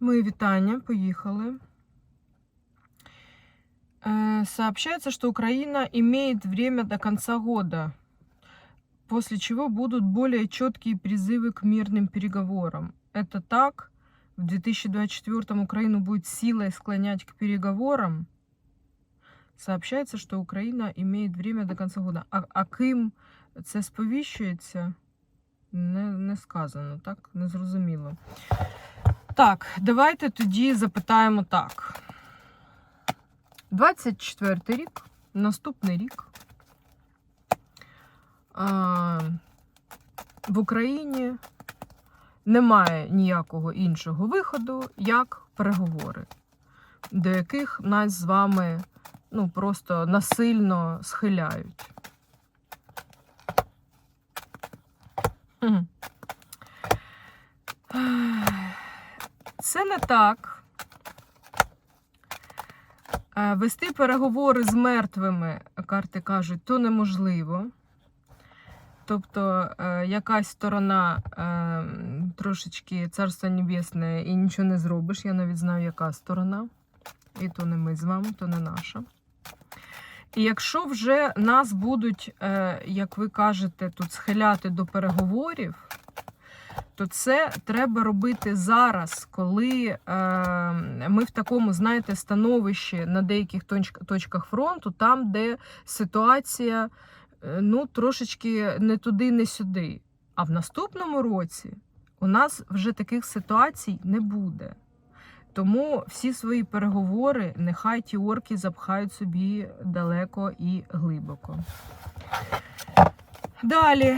Мої вітання, поїхали. Э, Сообщается, что Украина имеет время до конца года, после чего будут более четкие призывы к мирным переговорам. Это так? В 2024 Украину будет силой склонять к переговорам? Сообщается, что Украина имеет время до конца года. А, а ким це сповіщується? Не, не сказано, так? Не зрозуміло. Так, давайте тоді запитаємо так. 24 рік, наступний рік. В Україні немає ніякого іншого виходу, як переговори, до яких нас з вами ну, просто насильно схиляють. Це не так. Е, Вести переговори з мертвими, карти кажуть, то неможливо. Тобто е, якась сторона е, трошечки царства небесне і нічого не зробиш. Я навіть знаю, яка сторона. І то не ми з вами, то не наша. І якщо вже нас будуть, як ви кажете, тут схиляти до переговорів, то це треба робити зараз, коли е, ми в такому, знаєте, становищі на деяких точках фронту, там, де ситуація е, ну, трошечки не туди, не сюди. А в наступному році у нас вже таких ситуацій не буде. Тому всі свої переговори нехай ті орки запхають собі далеко і глибоко. Далі.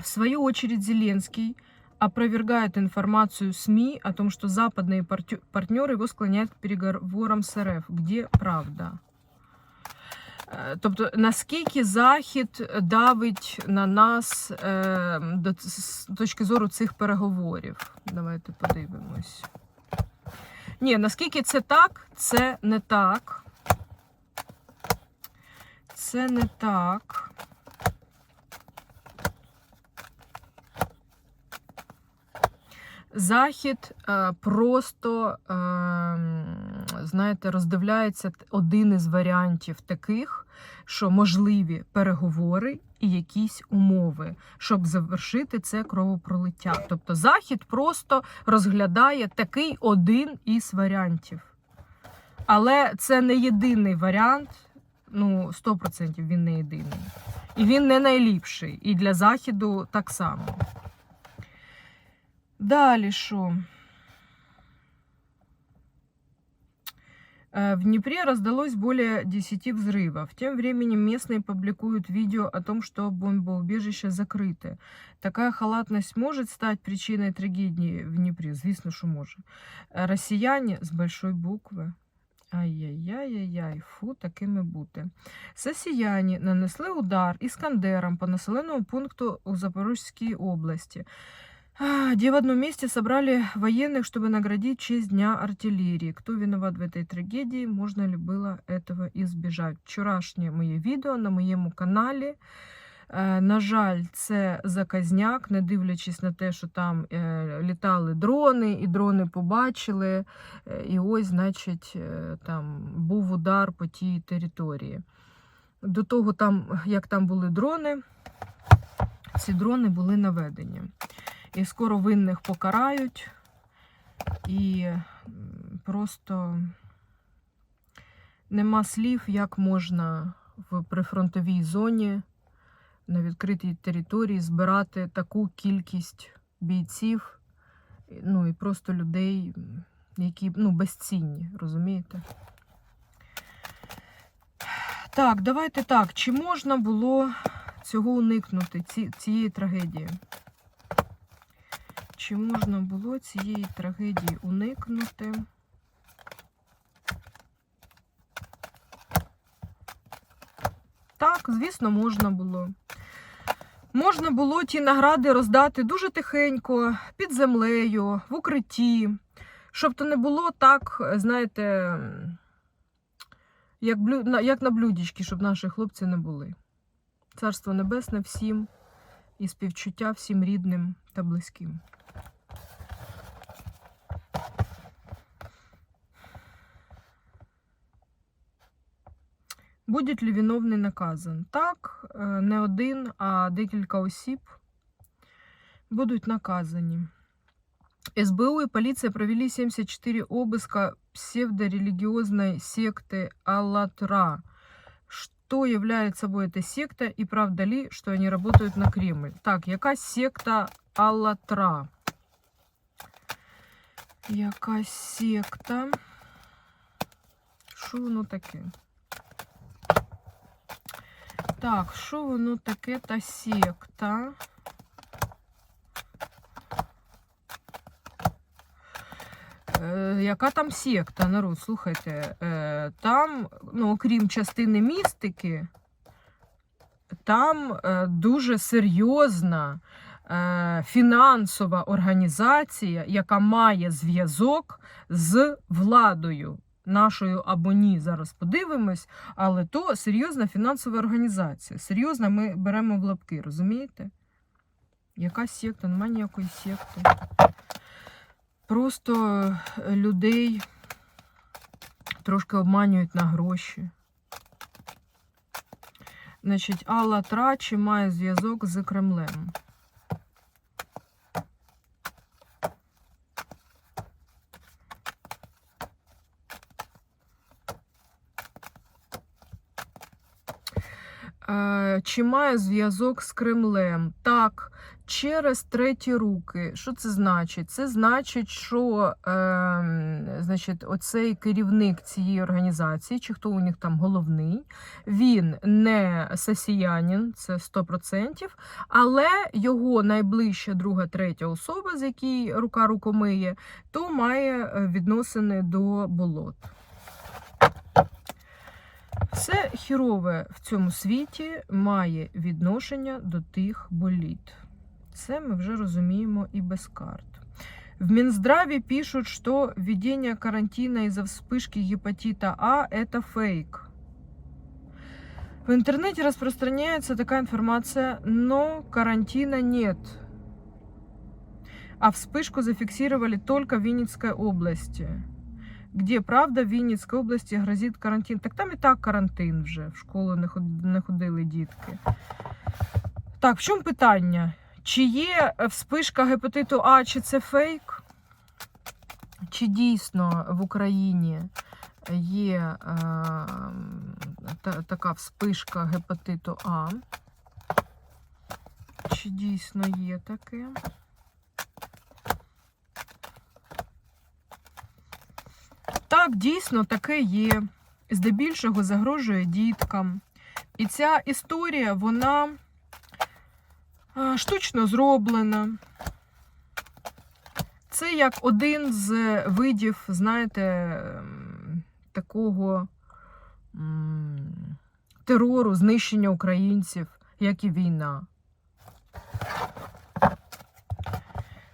В свою очередь, Зеленский опровергает информацию СМИ о том, что западные партнеры его склоняют к переговорам с РФ. Где правда? Е, Тобто, наскільки Захід давить на нас е, з точки зору цих переговорів? Давайте подивимось. Ні, наскільки це так, це не так. Це не так. Захід е, просто, е, знаєте, роздивляється один із варіантів таких, що можливі переговори і якісь умови, щоб завершити це кровопролиття. Тобто Захід просто розглядає такий один із варіантів. Але це не єдиний варіант. Ну, 100% він не єдиний. І він не найліпший. І для Західу так само. Далі що? Э, В Днепре раздалось более 10 взрывов. Тем временем местные публикуют видео о том, что бомбоубежища закрыты. Такая халатность может стать причиной трагедии в Днепре? Звісно, що може. Е, Росіяни з большой букви. Ай-яй-яй-яй, фу, такими бути. Сосіяні нанесли удар іскандером по населеному пункту у Запорізькій області. А, Где в одном месте собрали военных, чтобы наградить в честь Дня артиллерии. Кто виноват в этой трагедии? Можно ли было этого избежать? Вчорашнє моє відео на моєму каналі. Е, На жаль, це заказняк, не дивлячись на те, що там е, літали дрони, і дрони побачили. е, І ось, значить, е, там був удар по тій території. До того, там, як там були дрони, ці дрони були наведені. І скоро винних покарають. І просто нема слів, як можна в прифронтовій зоні на відкритій території збирати таку кількість бійців, ну і просто людей, які ну, безцінні, розумієте? Так, давайте так. Чи можна було цього уникнути, ці, цієї трагедії? Чи можна було цієї трагедії уникнути? Так, звісно, можна було. Можна було ті награди роздати дуже тихенько, під землею, в укритті, щоб то не було так, знаєте, як, блю... як на блюдечки, щоб наші хлопці не були. Царство Небесне всім і співчуття всім рідним та близьким. Буде ли виновний наказан? Так, е, не один, а декілька осіб будуть наказані. СБУ и полиция провели 74 обыска псевдорелигиозной секты Аллатра. Что является собой эта секта и правда ли, что они работают на Кремль? Так, яка секта Аллатра? Яка секта? Що воно таке? Так, що воно таке та секта? Е, яка там секта, народ? Слухайте, е, там, ну, окрім частини містики, там е, дуже серйозна фінансова організація, яка має зв'язок з владою. Нашою або ні, зараз подивимось, але то серйозна фінансова організація. Серйозна ми беремо в лапки, розумієте? Яка секта? Немає ніякої секти. Просто е, людей трошки обманюють на гроші. Значить, Алла Трачі має зв'язок з Кремлем. Чи має зв'язок з Кремлем? Так, через треті руки. Що це значить? Це значить, що е, значить, оцей керівник цієї організації, чи хто у них там головний, він не сесіянин, це 100%, але його найближча друга, третя особа, з якій рука рукомиє, то має е, відносини до болот. Все хірове в цьому світі має відношення до тих боліт. Це ми вже розуміємо і без карт. В Минздраве пишут, что введение карантина из-за вспышки гепатита А – это фейк. В интернете распространяется такая информация, но карантина нет. А вспышку зафиксировали только в Винницкой области. Где, правда, в Вінницькій області грозить карантин. Так там і так карантин вже. В школу не ходили дітки. Так, в чому питання? Чи є вспишка гепатиту А, чи це фейк? Чи дійсно в Україні є е, та, така вспишка гепатиту А? Чи дійсно є таке? Так, дійсно таке є. Здебільшого загрожує діткам. І ця історія, вона штучно зроблена. Це як один з видів, знаєте, такого терору, знищення українців, як і війна.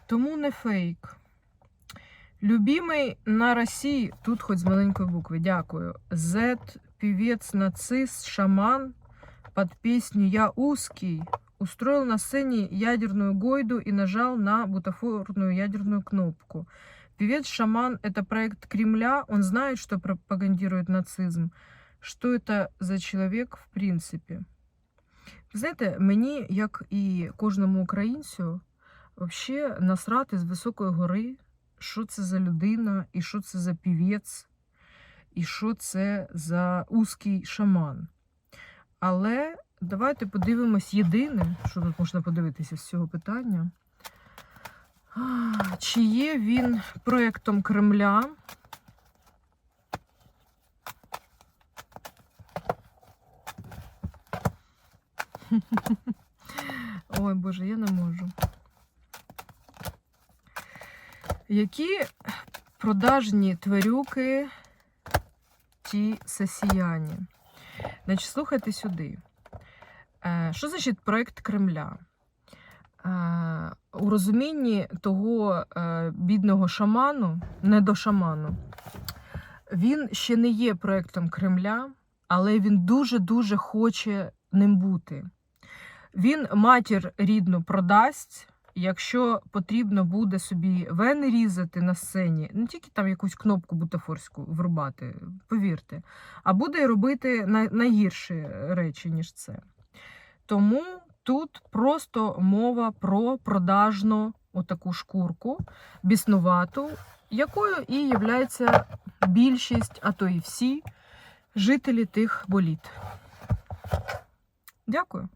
Тому не фейк. Любимий на Росії, тут хоч з маленької букви, дякую. Z, певец, нацист, шаман под песню «Я узкий» устроил на сцене ядерную гойду и нажал на бутафорную ядерную кнопку. Певец-шаман – это проект Кремля, он знает, что пропагандирует нацизм. Что это за чоловік в принципі? Знаєте, мені, як і кожному українцю, взагалі насрати з високої гори, що це за людина, і що це за півець, і що це за узкий шаман. Але давайте подивимось єдине, що тут можна подивитися з цього питання. Чи є він проєктом Кремля? Ой, Боже, я не можу. Які продажні тварюки ті сесіяні? Значить, слухайте сюди. Е, Що значить проект Кремля? Е, У розумінні того е, бідного шаману, не до шаману, він ще не є проектом Кремля, але він дуже-дуже хоче ним бути. Він матір рідну продасть якщо потрібно буде собі вени різати на сцені, не тільки там якусь кнопку бутафорську врубати, повірте, а буде робити найгірші речі, ніж це. Тому тут просто мова про продажну отаку шкурку, біснувату, якою і являється більшість, а то і всі жителі тих боліт. Дякую.